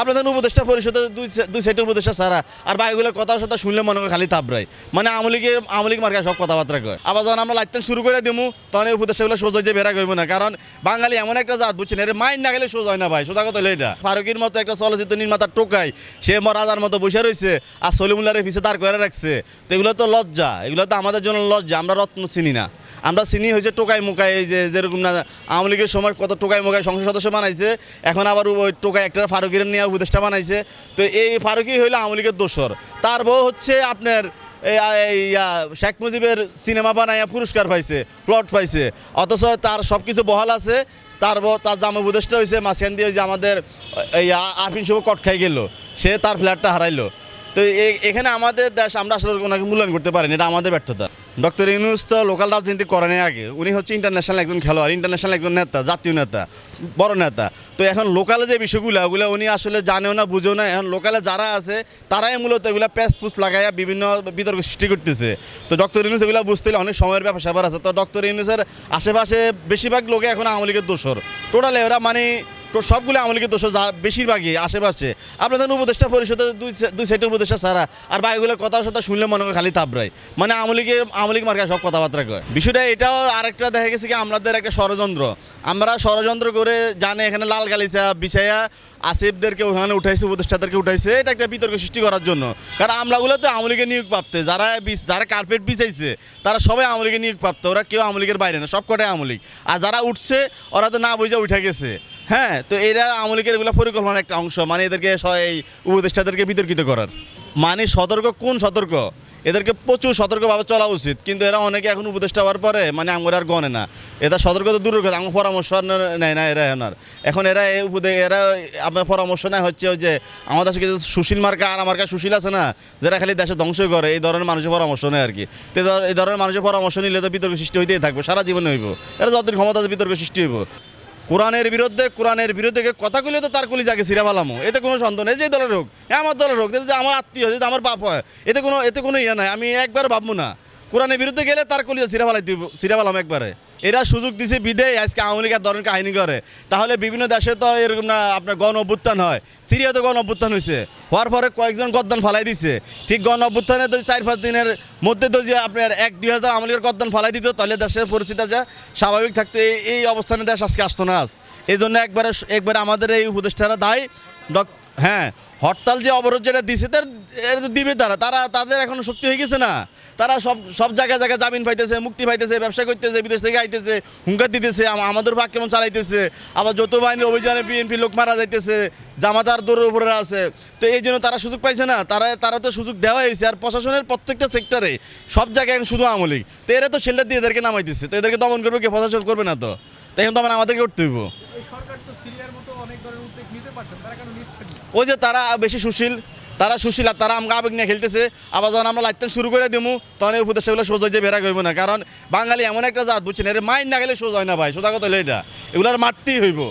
আপনাদের উপদেষ্টা পরিষদের দুই দুই উপদেষ্টা ছাড়া আর বাইগুলোর কথা সাথে শুনলে মনে হয় খালি থাবরাই মানে আমলিকে আমলিক মার্কা সব কথাবার্তা কয়। আবার যখন আমরা লাইতেন শুরু করে দিমু, তখন এই উপদেষ্টাগুলো সোজা যে বেড়া গইব না। কারণ বাঙালি এমন একটা জাত, বুঝছেন? এর মাইন না গেলে সোজা হয় না ভাই, সোজা কথা হলো এটা। ফারুকির মতো একটা চলচ্চিত্র নির্মাতার টোকাই, সে রাজার মতো বসে রয়েছে আর সলিমুল্লারের পিছে দাঁড় করে রাখছে। তো এগুলো তো লজ্জা, এগুলো তো আমাদের জন্য লজ্জা, আমরা রত্ন চিনি না। আমরা চিনি হয়েছে টোকাই মোকাই, এই যে যেরকম না, আওয়ামী লীগের সময় কত টোকাই মোকাই সংসদ সদস্য বানাইছে, এখন আবার ওই টোকাই একটা ফারুকের নিয়ে উপদেষ্টা বানাইছে। তো এই ফারুকি হইল আওয়ামী লীগের দোসর তার বউ হচ্ছে আপনার শেখ মুজিবের সিনেমা বানাইয়া পুরস্কার পাইছে, প্লট পাইছে। অথচ তার সব কিছু বহাল আছে, তার তার জামা উপদেষ্টা হয়েছে মাঝখান দিয়ে যে আমাদের এই আরফিন শুভ কট খাই গেল, সে তার ফ্ল্যাটটা হারাইলো। তো এখানে আমাদের দেশ, আমরা আসলে ওনাকে মূল্যায়ন করতে পারিনি, এটা আমাদের ব্যর্থতা। ডক্টর ইউনুস তো লোকাল রাজনীতি করেন আগে। উনি হচ্ছে ইন্টারন্যাশনাল একজন খেলোয়াড় ইন্টারন্যাশনাল একজন নেতা, জাতীয় নেতা, বড় নেতা। তো এখন লোকালে যে বিষয়গুলো, ওগুলো উনি আসলে জানেও না, বুঝেও না। এখন লোকালে যারা আছে, তারাই মূলত এগুলো প্যাস পুস লাগাইয়া বিভিন্ন বিতর্ক সৃষ্টি করতেছে। তো ডক্টর ইউনুস এগুলো বুঝতে হলে অনেক সময়ের ব্যাপার স্যাপার আছে। তো ডক্টর ইউনুসের আশেপাশে বেশিরভাগ লোকে এখন আওয়ামী লীগের দোষর। টোটালে ওরা মানে সবগুলো আওয়ামী লীগের দোষ বেশিরভাগই আশেপাশে। আপনাদের উপদেষ্টা পরিষদের দুই দুই উপদেষ্টা ছাড়া আর বাইগুলোর কথা সাথে শুনলে মনে হয় খালি থাবরাই মানে আওয়ামী লীগের আওয়ামী লীগ মার্কা সব কথাবার্তা কয়। বিষয়টা এটাও আরেকটা দেখা গেছে কি, আমাদের একটা ষড়যন্ত্র। আমরা ষড়যন্ত্র করে জানে এখানে লাল গালিচা বিছাইয়া আসিফদেরকে ওখানে উঠাইছে, উপদেষ্টাদেরকে উঠাইছে। এটা একটা বিতর্ক সৃষ্টি করার জন্য। কারণ আমরাগুলো তো লীগের নিয়োগ প্রাপ্ত। যারা যারা কার্পেট বিছাইছে, তারা সবাই লীগের নিয়োগ প্রাপ্ত। ওরা কেউ আমলিকের বাইরে না সব কটাই আওয়ামী লীগ আর যারা উঠছে, ওরা তো না বুঝে উঠে গেছে। হ্যাঁ তো এরা আওয়ামী লীগের এগুলো পরিকল্পনার একটা অংশ। মানে এদেরকে এই উপদেষ্টাদেরকে বিতর্কিত করার। মানে সতর্ক কোন সতর্ক? এদেরকে প্রচুর সতর্কভাবে চলা উচিত। কিন্তু এরা অনেকে এখন উপদেষ্টা হওয়ার পরে মানে আমার আর গণে না। এটা সতর্ক তো দূরের কথা আমার পরামর্শ নেয় না এরা এখন আর। এখন এরা এই উপদে এরা আপনার পরামর্শ নেয় হচ্ছে ওই যে আমাদের দেশে কিছু সুশীল মার্কা আর মার্কা সুশীল আছে না, যারা খালি দেশে ধ্বংস করে, এই ধরনের মানুষের পরামর্শ নেয় আর কি। তো এই ধরনের মানুষের পরামর্শ নিলে তো বিতর্ক সৃষ্টি হইতেই থাকবে, সারা জীবনে হইব। এরা যতদিন ক্ষমতা আছে বিতর্ক সৃষ্টি হইব। কোরআনের বিরুদ্ধে কোরআনের বিরুদ্ধে কথা কইলে তো তার কলি যাকে সিরা ভালামো এতে কোনো সন্দেহ নেই যে দলের হোক আমার দলের হোক যে আমার আত্মীয় যে আমার বাপ হয়, এতে কোনো এতে কোনো ইয়ে নাই, আমি একবার ভাববো না। কোরআনের বিরুদ্ধে গেলে তার কলি সিরা পালাই দিব সিরা পালাম একবারে। এরা সুযোগ দিছে বিদে আজকে আওয়ামী লীগের ধরনের কাহিনী করে। তাহলে বিভিন্ন দেশে তো এরকম না আপনার গণ অভ্যুত্থান হয়। সিরিয়াতে গণ অভ্যুত্থান হয়েছে। হওয়ার পরে কয়েকজন গদ্দান ফালাই দিছে। ঠিক গণ অভ্যুত্থানে তো চার পাঁচ দিনের মধ্যে তো যে আপনার এক, দুই হাজার আওয়ামী লীগের গদ্দান ফালাই দিত, তাহলে দেশের পরিস্থিতি যা স্বাভাবিক থাকতো। এই অবস্থানে দেশ আজকে আসতো না আজ। এই জন্য একবারে একবারে আমাদের এই উপদেষ্টারা দায়। ডক হ্যাঁ হরতাল যে অবরোধ যেটা দিছে, তার দিবে তারা। তারা, তাদের এখনও শক্তি হয়ে গেছে না। তারা সব সব জায়গায় জায়গায় জামিন পাইতেছে, মুক্তি পাইতেছে, ব্যবসা করতেছে, বিদেশ থেকে আইতেছে, হুঙ্কার দিতেছে আমাদের ভাগ কেমন চালাইতেছে, আবার যৌথ বাহিনীর অভিযানে বিএনপি লোক মারা যাইতেছে জামাতার দৌড়ের উপরে আছে। তো এই জন্য তারা সুযোগ পাইছে না। তারা তারা তো সুযোগ দেওয়া হয়েছে। আর প্রশাসনের প্রত্যেকটা সেক্টরে সব জায়গায় শুধু আমলিক তো এরা তো শেল্টার দিয়ে এদেরকে নামাই দিচ্ছে তো এদেরকে দমন করবে কে? প্রশাসন করবে না তো? তাই এখন তো আমার আমাদেরকে উঠতে হইব। সরকার তো সিরিয়ার মতো অনেক ধরনের উদ্যোগ নিতে পারতেন। তারা কেন ওই যে তারা বেশি সুশীল, তারা সুশীল আর তারা আমাকে আবেগ নিয়ে খেলতেছে। আবার যখন আমরা লাইতেন শুরু করে দিমু, তখন এই উপদেশগুলো সোজা যে বেড়া হইব না। কারণ বাঙালি এমন একটা জাত, বুঝছেন? এর মাইন না গেলে সোজা হয় না ভাই, সোজা কথা হলো এটা এগুলোর মারতেই হইব।